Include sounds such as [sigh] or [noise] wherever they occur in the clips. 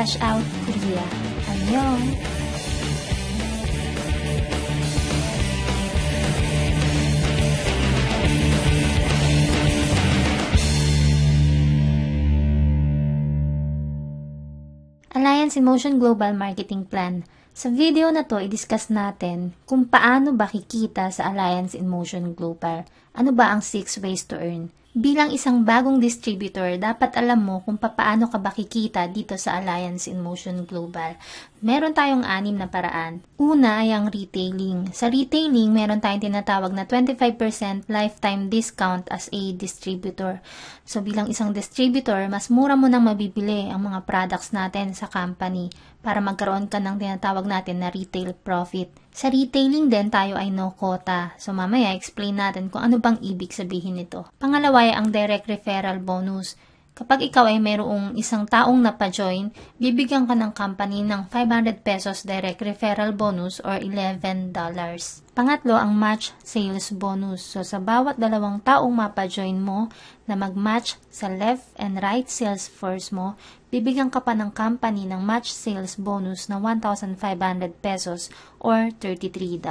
Team Flash Out Korea. Annyeong! Alliance in Motion Global Marketing Plan. Sa video na to, i-discuss natin kung paano ba kikita sa Alliance in Motion Global. Ano ba ang 6 ways to earn? Bilang isang bagong distributor, dapat alam mo kung paano ka ba kikita dito sa Alliance in Motion Global. Meron tayong anim na paraan. Una ay ang retailing. Sa retailing, meron tayong tinatawag na 25% lifetime discount as a distributor. So bilang isang distributor, mas mura mo nang mabibili ang mga products natin sa company para magkaroon ka ng tinatawag natin na retail profit. Sa retailing din, tayo ay no quota. So mamaya, explain natin kung ano bang ibig sabihin nito. Pangalawa ay ang direct referral bonus. Kapag ikaw ay mayroong isang taong napajoin, bibigyan ka ng company ng 500 pesos direct referral bonus or $11. Pangatlo, ang match sales bonus. So, sa bawat dalawang taong mapajoin mo na mag-match sa left and right sales force mo, bibigyan ka pa ng company ng match sales bonus na 1,500 pesos or $33.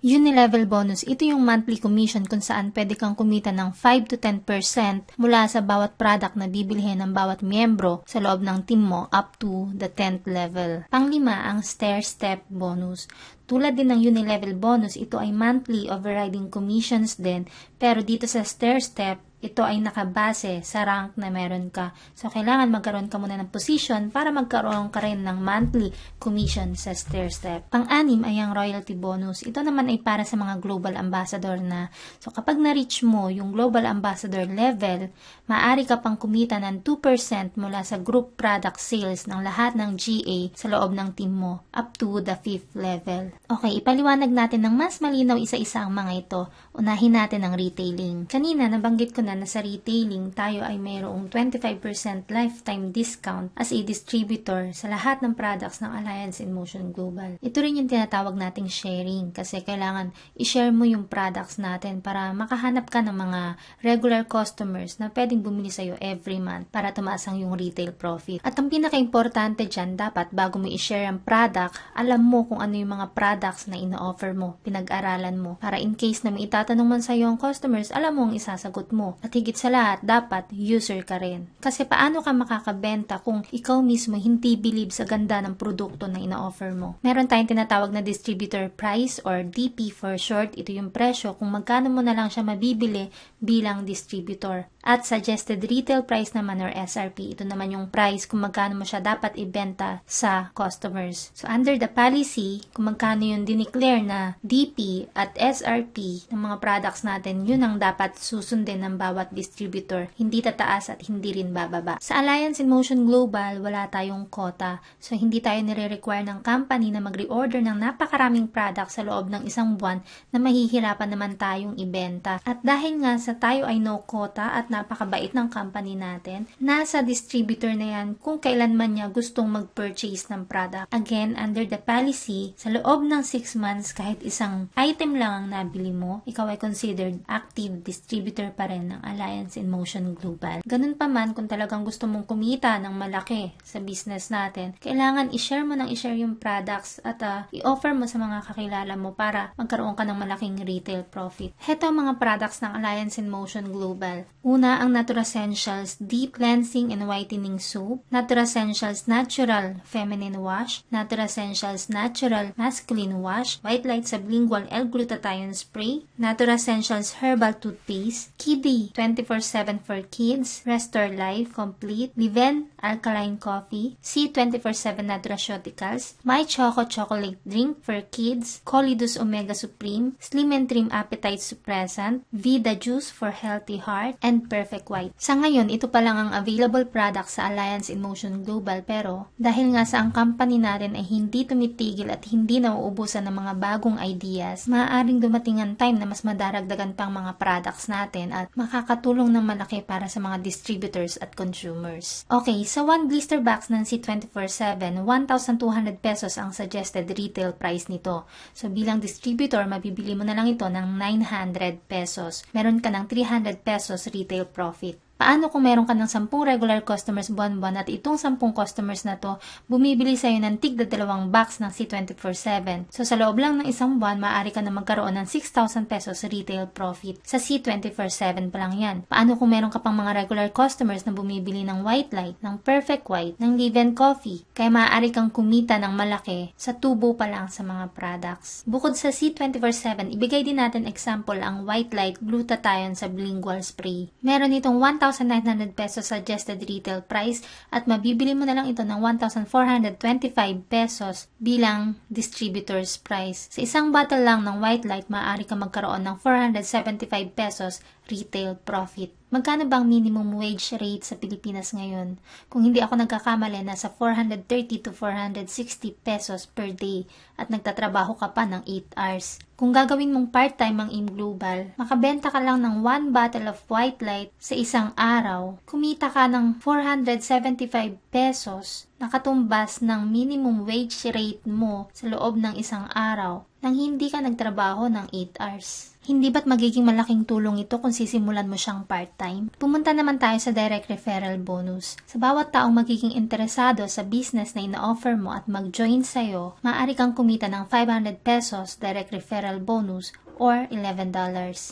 Unilevel bonus, ito yung monthly commission kung saan pwede kang kumita ng 5 to 10% mula sa bawat product na bibilihin ng bawat miyembro sa loob ng team mo up to the 10th level. Panglima, ang stair step bonus. Tulad din ng unilevel bonus, ito ay monthly overriding commissions din, pero dito sa stair step, ito ay nakabase sa rank na meron ka. So, kailangan magkaroon ka muna ng position para magkaroon ka rin ng monthly commission sa stair. Pang-anim ay ang royalty bonus. Ito naman ay para sa mga global ambassador na. So, kapag na-reach mo yung global ambassador level, maaari ka pang kumita ng 2% mula sa group product sales ng lahat ng GA sa loob ng team mo up to the 5th level. Okay, ipaliwanag natin ng mas malinaw isa-isa ang mga ito. Unahin natin ang retailing. Kanina, nabanggit ko na na sa retailing, tayo ay mayroong 25% lifetime discount as a distributor sa lahat ng products ng Alliance in Motion Global. Ito rin yung tinatawag nating sharing kasi kailangan i-share mo yung products natin para makahanap ka ng mga regular customers na pwedeng bumili sa'yo every month para tumaas ang yung retail profit. At ang pinaka-importante dyan, dapat bago mo i-share ang product, alam mo kung ano yung mga products na ino-offer mo, pinag-aralan mo, para in case na may itatanong man sa'yo ang customers, alam mo ang isasagot mo. At higit sa lahat, dapat user ka rin. Kasi paano ka makakabenta kung ikaw mismo hindi believe sa ganda ng produkto na ina-offer mo? Meron tayong tinatawag na distributor price or DP for short. Ito yung presyo kung magkano mo na lang siya mabibili bilang distributor. At suggested retail price naman or SRP, ito naman yung price kung magkano mo siya dapat ibenta sa customers. So under the policy, kung magkano yung dineclare na DP at SRP ng mga products natin, yun ang dapat susundin ng bawat distributor. Hindi tataas at hindi rin bababa. Sa Alliance in Motion Global, wala tayong quota. So hindi tayo nire-require ng company na mag-reorder ng napakaraming products sa loob ng isang buwan na mahihirapan naman tayong ibenta. At dahil nga sa tayo ay no quota at napakabait ng company natin, nasa distributor na yan kung kailan man niya gustong mag-purchase ng product. Again, under the policy, sa loob ng 6 months, kahit isang item lang ang nabili mo, ikaw ay considered active distributor pa rin ng Alliance in Motion Global. Ganun pa man, kung talagang gusto mong kumita ng malaki sa business natin, kailangan i-share mo ng i-share yung products at uh, i-offer mo sa mga kakilala mo para magkaroon ka ng malaking retail profit. Heto ang mga products ng Alliance in Motion Global. Una, ang Natura Essentials Deep Cleansing and Whitening Soap, Natura Essentials Natural Feminine Wash, Natura Essentials Natural Masculine Wash, White Light Sublingual L-Glutathione Spray, Natura Essentials Herbal Toothpaste, Kiddy 24-7 for Kids, Restore Life Complete, Liven Alkaline Coffee, C24-7 Nutraceuticals, My Choco Chocolate Drink for Kids, Colidus Omega Supreme, Slim and Trim Appetite Suppressant, Vida Juice for Healthy Heart, and Perfect White. Sa ngayon, ito pa lang ang available product sa Alliance in Motion Global pero dahil nga sa ang company natin ay hindi tumitigil at hindi nauubusan ng mga bagong ideas, maaaring dumating ang time na mas madaragdagan pang mga products natin at makakatulong ng malaki para sa mga distributors at consumers. Okay, sa one blister box ng C247, 1,200 pesos ang suggested retail price nito. So bilang distributor, mabibili mo na lang ito ng 900 pesos. Meron ka ng 300 pesos retail profit. Paano kung meron ka ng 10 regular customers buwan-buwan at itong 10 customers na to bumibili sa'yo ng tigda dalawang box ng C24-7. So sa loob lang ng isang buwan, maaari ka na magkaroon ng 6,000 pesos retail profit. Sa C24-7 pa lang yan. Paano kung meron ka pang mga regular customers na bumibili ng white light, ng perfect white, ng live coffee? Kaya maaari kang kumita ng malaki sa tubo pa lang sa mga products. Bukod sa C24-7, ibigay din natin example ang white light glutathione sublingual spray. Meron itong 1,900 pesos suggested retail price at mabibili mo na lang ito ng 1,425 pesos bilang distributor's price. Sa isang bottle lang ng white light, maaari ka magkaroon ng 475 pesos retail profit. Magkano bang minimum wage rate sa Pilipinas ngayon? Kung hindi ako nagkakamali, nasa 430 to 460 pesos per day at nagtatrabaho ka pa ng 8 hours. Kung gagawin mong part-time ang Aim Global, makabenta ka lang ng 1 bottle of white light sa isang araw, kumita ka ng 475 pesos, nakatumbas ng minimum wage rate mo sa loob ng isang araw nang hindi ka nagtrabaho ng 8 hours. Hindi ba't magiging malaking tulong ito kung sisimulan mo siyang part-time? Pumunta naman tayo sa direct referral bonus. Sa bawat taong magiging interesado sa business na ina-offer mo at mag-join sa'yo, maaari kang kumita ng 500 pesos direct referral bonus or $11.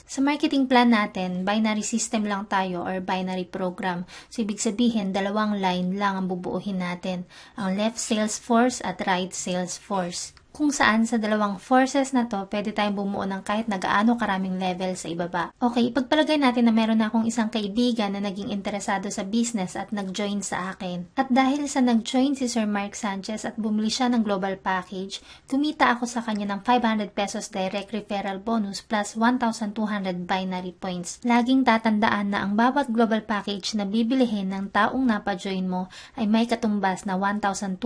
Sa marketing plan natin, binary system lang tayo or binary program. So, ibig sabihin, dalawang line lang ang bubuuhin natin. Ang left sales force at right sales force kung saan sa dalawang forces na to, pwede tayong bumuo ng kahit na gaano karaming level sa ibaba. Okay, ipagpalagay natin na meron na akong isang kaibigan na naging interesado sa business at nag-join sa akin. At dahil sa nag-join si Sir Mark Sanchez at bumili siya ng global package, kumita ako sa kanya ng 500 pesos direct referral bonus plus 1,200 binary points. Laging tatandaan na ang bawat global package na bibilihin ng taong napajoin mo ay may katumbas na 1,200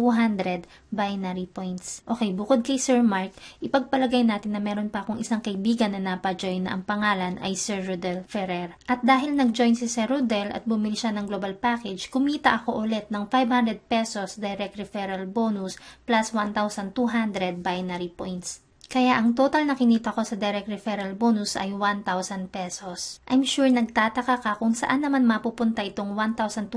binary points. Okay, bukod kay Sir Mark, ipagpalagay natin na meron pa akong isang kaibigan na napajoin na ang pangalan ay Sir Rodel Ferrer. At dahil nag-join si Sir Rodel at bumili siya ng global package, kumita ako ulit ng 500 pesos direct referral bonus plus 1,200 binary points. Kaya ang total na kinita ko sa direct referral bonus ay 1,000 pesos. I'm sure nagtataka ka kung saan naman mapupunta itong 1,200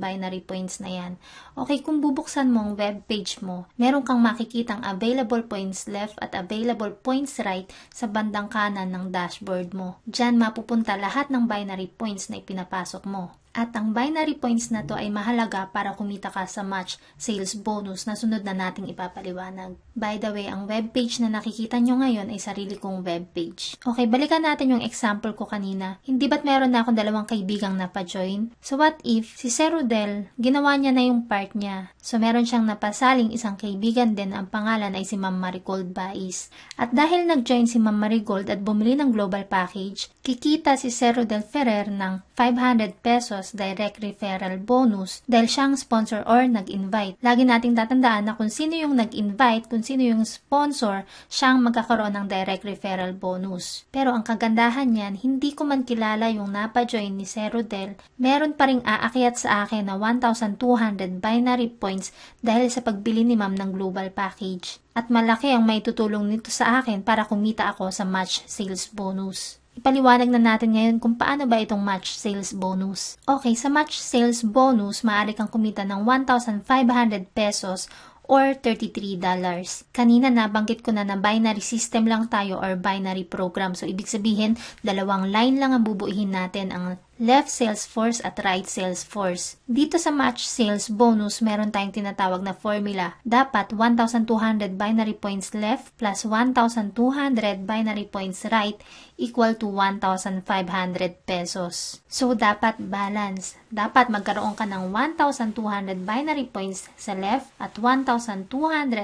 binary points na yan. Okay, kung bubuksan mo ang web page mo, meron kang makikitang available points left at available points right sa bandang kanan ng dashboard mo. Diyan mapupunta lahat ng binary points na ipinapasok mo. At ang binary points na to ay mahalaga para kumita ka sa match sales bonus na sunod na nating ipapaliwanag. By the way, ang web page na nakikita nyo ngayon ay sarili kong web page. Okay, balikan natin yung example ko kanina. Hindi ba't meron na akong dalawang kaibigang napa-join? So what if si Sir Rodel, ginawa niya na yung part niya. So meron siyang napasaling isang kaibigan din ang pangalan ay si Ma'am Marigold Bais. At dahil nag-join si Ma'am Marigold at bumili ng global package, kikita si Sir Rodel Ferrer ng 500 pesos direct referral bonus dahil siyang sponsor or nag-invite. Lagi nating tatandaan na kung sino yung nag-invite, kung sino yung sponsor, siyang magkakaroon ng direct referral bonus. Pero ang kagandahan niyan, hindi ko man kilala yung napa-join ni Sir Rodel, meron pa ring aakyat sa akin na 1,200 binary points dahil sa pagbili ni ma'am ng global package. At malaki ang may tutulong nito sa akin para kumita ako sa match sales bonus. Ipaliwanag na natin ngayon kung paano ba itong match sales bonus. Okay, sa match sales bonus, maaari kang kumita ng 1,500 pesos or $33. Kanina nabanggit ko na na binary system lang tayo or binary program. So, ibig sabihin, dalawang line lang ang bubuihin natin. Ang left sales force at right sales force. Dito sa match sales bonus, meron tayong tinatawag na formula. Dapat 1,200 binary points left plus 1,200 binary points right equal to 1,500 pesos. So, dapat balance. Dapat magkaroon ka ng 1,200 binary points sa left at 1,200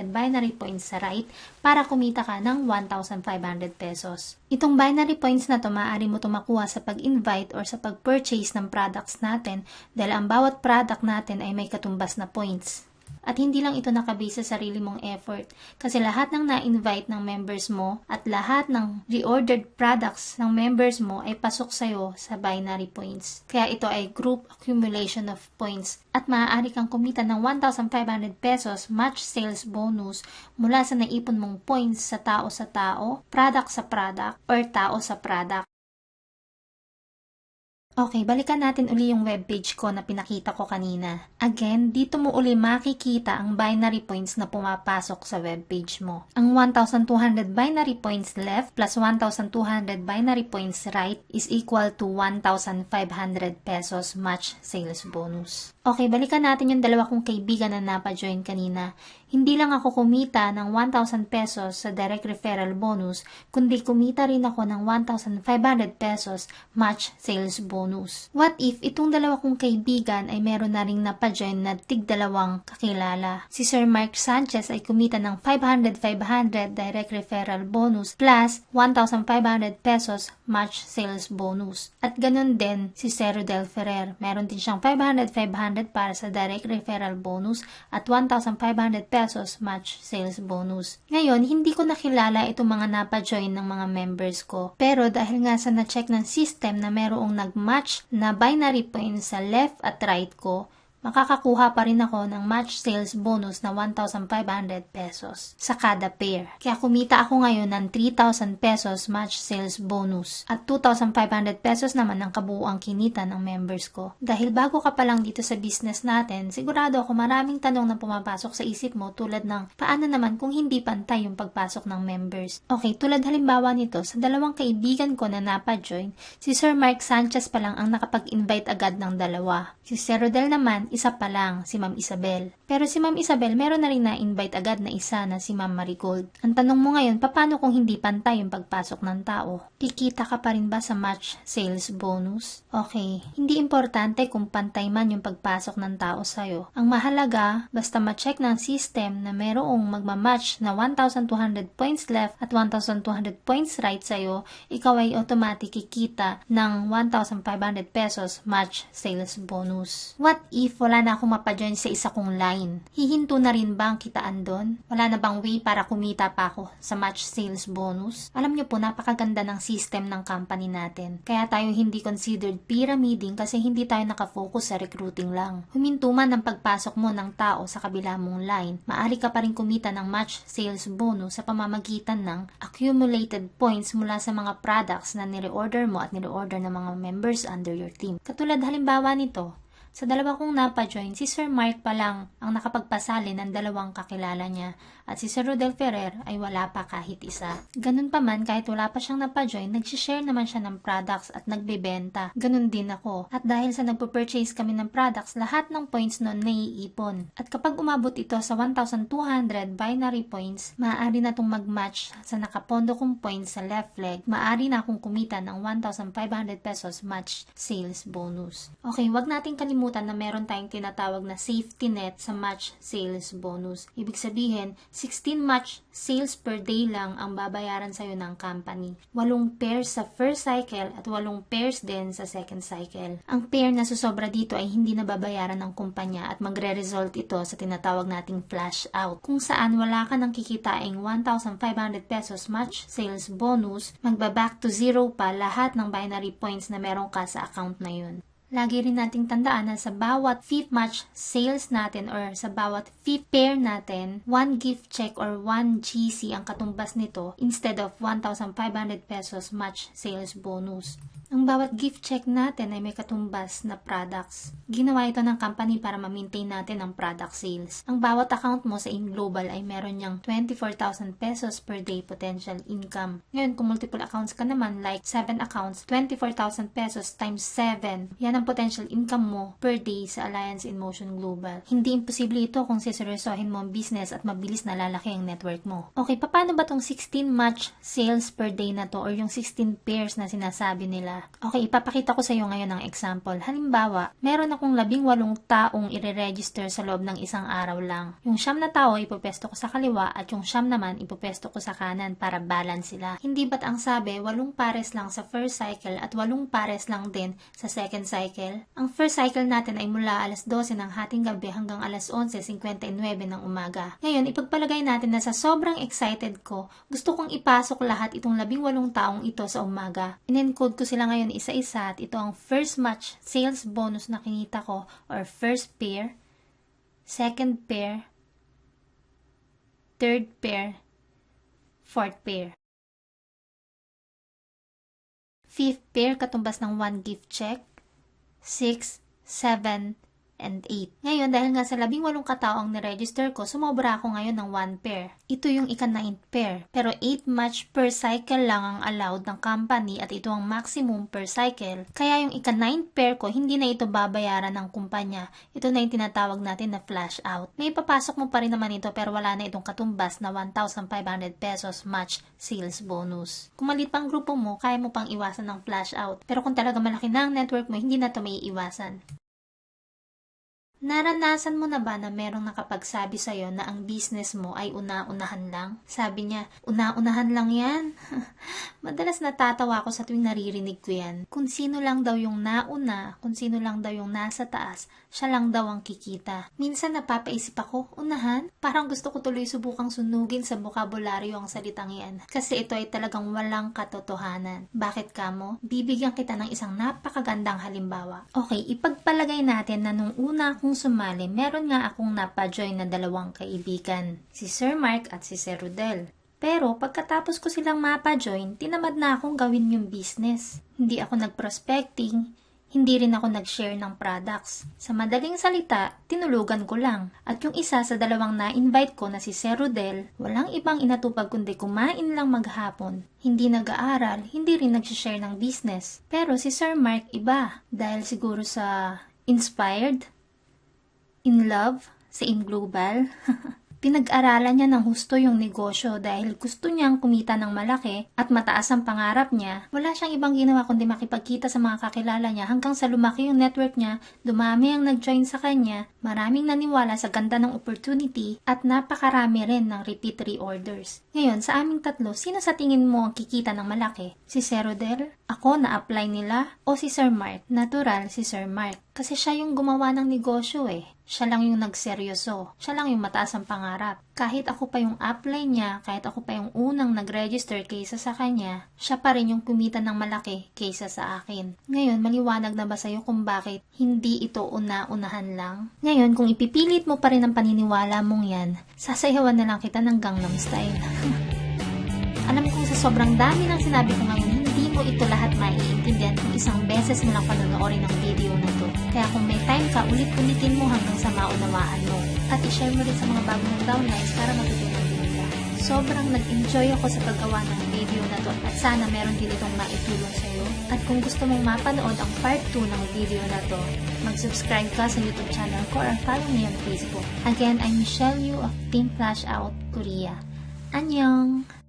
binary points sa right para kumita ka ng 1,500 pesos. Itong binary points na to, maaari mo ito makuha sa pag-invite or sa pag-purchase ng products natin dahil ang bawat product natin ay may katumbas na points. At hindi lang ito nakabase sa sarili mong effort. Kasi lahat ng na-invite ng members mo at lahat ng reordered products ng members mo ay pasok sa'yo sa binary points. Kaya ito ay group accumulation of points. At maaari kang kumita ng 1,500 pesos match sales bonus mula sa naipon mong points sa tao sa tao, product sa product, or tao sa product. Okay, balikan natin uli yung webpage ko na pinakita ko kanina. Again, dito mo uli makikita ang binary points na pumapasok sa webpage mo. Ang 1,200 binary points left plus 1,200 binary points right is equal to 1,500 pesos match sales bonus. Okay, balikan natin yung dalawa kong kaibigan na napa-join kanina. Hindi lang ako kumita ng 1,000 pesos sa direct referral bonus, kundi kumita rin ako ng 1,500 pesos match sales bonus. What if itong dalawa kong kaibigan ay meron na ring napa-join na tig dalawang kakilala? Si Sir Mark Sanchez ay kumita ng 500-500 direct referral bonus plus 1,500 pesos match sales bonus. At ganun din si Sir Rodel Ferrer. Meron din siyang 500-500 para sa direct referral bonus at 1,500 pesos match sales bonus. Ngayon, hindi ko nakilala itong mga napa-join ng mga members ko. Pero dahil nga sa na-check ng system na merong nag-match na binary points sa left at right ko, makakakuha pa rin ako ng match sales bonus na 1,500 pesos sa kada pair. Kaya kumita ako ngayon ng 3,000 pesos match sales bonus at 2,500 pesos naman ang kabuuang kinita ng members ko. Dahil bago ka pa lang dito sa business natin, sigurado ako maraming tanong na pumapasok sa isip mo tulad ng paano naman kung hindi pantay yung pagpasok ng members. Okay, tulad halimbawa nito, sa dalawang kaibigan ko na napa-join, si Sir Mark Sanchez pa lang ang nakapag-invite agad ng dalawa. Si Sir Rodel naman, isa pa lang, si Ma'am Isabel. Pero si Ma'am Isabel, meron na rin na-invite agad na isa na si Ma'am Marigold. Ang tanong mo ngayon, paano kung hindi pantay yung pagpasok ng tao? Kikita ka pa rin ba sa match sales bonus? Okay, hindi importante kung pantay man yung pagpasok ng tao sa'yo. Ang mahalaga, basta ma-check ng system na merong magmamatch na 1,200 points left at 1,200 points right sa'yo, ikaw ay automatic kikita ng 1,500 pesos match sales bonus. What if wala na akong mapajoin sa isa kong line. Hihinto na rin ba ang kitaan doon? Wala na bang way para kumita pa ako sa match sales bonus? Alam niyo po, napakaganda ng system ng company natin. Kaya tayo hindi considered pyramiding kasi hindi tayo nakafocus sa recruiting lang. Huminto man ang pagpasok mo ng tao sa kabila mong line, maaari ka pa rin kumita ng match sales bonus sa pamamagitan ng accumulated points mula sa mga products na nire-order mo at nire-order ng mga members under your team. Katulad halimbawa nito, sa dalawa kong napa-join, si Sir Mark pa lang ang nakapagpasali ng dalawang kakilala niya at si Sir Rodel Ferrer ay wala pa kahit isa. Ganun pa man, kahit wala pa siyang napa-join, nag-share naman siya ng products at nagbebenta. Ganun din ako. At dahil sa nagpo-purchase kami ng products, lahat ng points noon naiipon. At kapag umabot ito sa 1,200 binary points, maaari na itong mag-match sa nakapondo kong points sa left leg. Maaari na akong kumita ng 1,500 pesos match sales bonus. Okay, wag nating kalimutan nakalimutan na meron tayong tinatawag na safety net sa match sales bonus. Ibig sabihin, 16 match sales per day lang ang babayaran sa'yo ng company. Walong pairs sa first cycle at walong pairs din sa second cycle. Ang pair na susobra dito ay hindi nababayaran ng kumpanya at magre-result ito sa tinatawag nating flash out. Kung saan wala ka nang kikitaing 1,500 pesos match sales bonus, magba-back to zero pa lahat ng binary points na meron ka sa account na yun. Lagi rin nating tandaan na sa bawat fifth match sales natin or sa bawat fifth pair natin, one gift check or one GC ang katumbas nito instead of 1,500 pesos match sales bonus. Ang bawat gift check natin ay may katumbas na products. Ginawa ito ng company para ma-maintain natin ang product sales. Ang bawat account mo sa InGlobal ay meron niyang 24,000 pesos per day potential income. Ngayon, kung multiple accounts ka naman, like 7 accounts, 24,000 pesos times 7. Yan ang potential income mo per day sa Alliance in Motion Global. Hindi imposible ito kung siseryosohin mo ang business at mabilis na lalaki ang network mo. Okay, paano ba tong 16 match sales per day na to or yung 16 pairs na sinasabi nila? Okay, ipapakita ko sa iyo ngayon ng example. Halimbawa, meron akong labing walong taong ire-register sa loob ng isang araw lang. Yung siyam na tao ipopesto ko sa kaliwa at yung siyam naman ipopesto ko sa kanan para balance sila. Hindi ba't ang sabi, walong pares lang sa first cycle at walong pares lang din sa second cycle? Ang first cycle natin ay mula alas 12 ng hating gabi hanggang alas 11.59 ng umaga. Ngayon, ipagpalagay natin na sa sobrang excited ko, gusto kong ipasok lahat itong labing walong taong ito sa umaga. In-encode ko sila ngayon isa-isa at ito ang first match sales bonus na kinita ko or first pair, second pair, third pair, fourth pair. Fifth pair katumbas ng one gift check, 6, 7, and 8. Ngayon, dahil nga sa labing walong katao ang niregister ko, sumobra ako ngayon ng 1 pair. Ito yung ika-9 pair. Pero 8 match per cycle lang ang allowed ng company at ito ang maximum per cycle. Kaya yung ika-9 pair ko, hindi na ito babayaran ng kumpanya. Ito na yung tinatawag natin na flash out. May papasok mo pa rin naman ito pero wala na itong katumbas na 1,500 pesos match sales bonus. Kung maliit pang grupo mo, kaya mo pang iwasan ng flash out. Pero kung talaga malaki na ang network mo, hindi na ito may iwasan. Naranasan mo na ba na merong nakapagsabi sa'yo na ang business mo ay una-unahan lang? Sabi niya, una-unahan lang yan? [laughs] Madalas natatawa ako sa tuwing naririnig ko yan. Kung sino lang daw yung nauna, kung sino lang daw yung nasa taas, siya lang daw ang kikita. Minsan napapaisip ako, unahan? Parang gusto ko tuloy subukang sunugin sa bokabularyo ang salitang yan. Kasi ito ay talagang walang katotohanan. Bakit ka mo? Bibigyan kita ng isang napakagandang halimbawa. Okay, ipagpalagay natin na nung una akong sumali, meron nga akong napajoin na dalawang kaibigan. Si Sir Mark at si Sir Rudel. Pero pagkatapos ko silang mapa-join, tinamad na akong gawin yung business. Hindi ako nag-prospecting, hindi rin ako nag-share ng products. Sa madaling salita, tinulugan ko lang. At yung isa sa dalawang na-invite ko na si Sir Rodel, walang ibang inatupag kundi kumain lang maghapon. Hindi nag-aaral, hindi rin nag-share ng business. Pero si Sir Mark iba. Dahil siguro sa inspired, in love, sa In Global. [laughs] Pinag-aralan niya ng husto yung negosyo dahil gusto niyang kumita ng malaki at mataas ang pangarap niya. Wala siyang ibang ginawa kundi makipagkita sa mga kakilala niya hanggang sa lumaki yung network niya, dumami ang nag-join sa kanya, maraming naniwala sa ganda ng opportunity at napakarami rin ng repeat reorders. Ngayon, sa aming tatlo, sino sa tingin mo ang kikita ng malaki? Si Sir Rodel? Ako na-apply nila? O si Sir Mark? Natural si Sir Mark. Kasi siya yung gumawa ng negosyo eh. Siya lang yung nagseryoso. Siya lang yung mataas ang pangarap. Kahit ako pa yung apply niya, kahit ako pa yung unang nag-register kaysa sa kanya, siya pa rin yung kumita ng malaki kaysa sa akin. Ngayon, maliwanag na ba sa'yo kung bakit hindi ito una-unahan lang? Ngayon, kung ipipilit mo pa rin ang paniniwala mong yan, sasayawan na lang kita ng Gangnam Style. [laughs] Alam kong sa sobrang dami ng sinabi ko ngayon, hindi mo ito lahat maiintindihan kung isang beses mo lang panonoodin ang video na to. Kaya kung may time ka, ulit-ulitin mo hanggang sa maunawaan mo. At i-share mo rin sa mga bagong downlines para matutunan din nila. Sobrang nag-enjoy ako sa paggawa ng video na to at sana meron din itong maitulong sa'yo. At kung gusto mong mapanood ang part 2 ng video na to, mag-subscribe ka sa YouTube channel ko or follow me on Facebook. Again, I'm Michelle Yu of Team Flash Out, Korea. Annyeong!